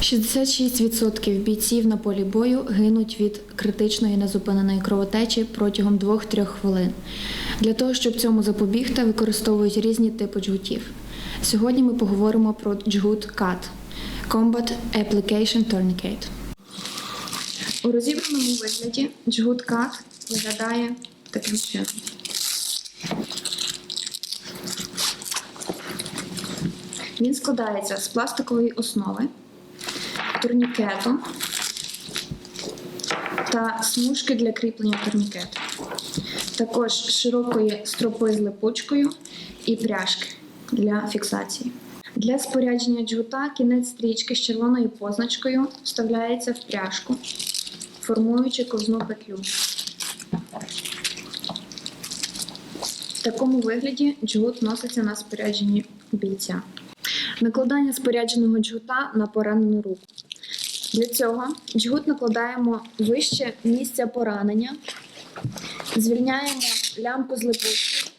66% бійців на полі бою гинуть від критичної незупиненої кровотечі протягом 2-3 хвилин. Для того, щоб цьому запобігти, використовують різні типи джгутів. Сьогодні ми поговоримо про джгут CAT – Combat Application Tourniquet. У розібраному вигляді джгут CAT виглядає таким чином. Він складається з пластикової основи, турнікету та смужки для кріплення турнікету. Також широкої стропи з липучкою і пряжки для фіксації. Для спорядження джгута кінець стрічки з червоною позначкою вставляється в пряжку, формуючи ковзну петлю. В такому вигляді джгут носиться на спорядженні бійця. Накладання спорядженого джгута на поранену руку. Для цього джгут накладаємо вище місця поранення, звільняємо лямку з липучки,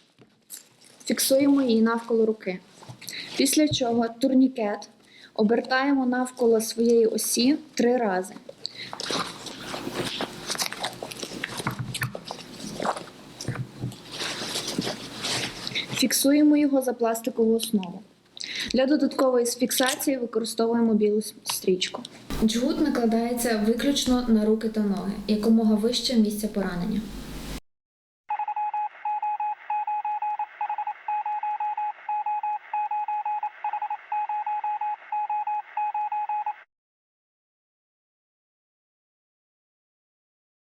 фіксуємо її навколо руки. Після чого турнікет обертаємо навколо своєї осі три рази. Фіксуємо його за пластикову основу. Для додаткової фіксації використовуємо білу стрічку. Джгут накладається виключно на руки та ноги, якомога вище місця поранення.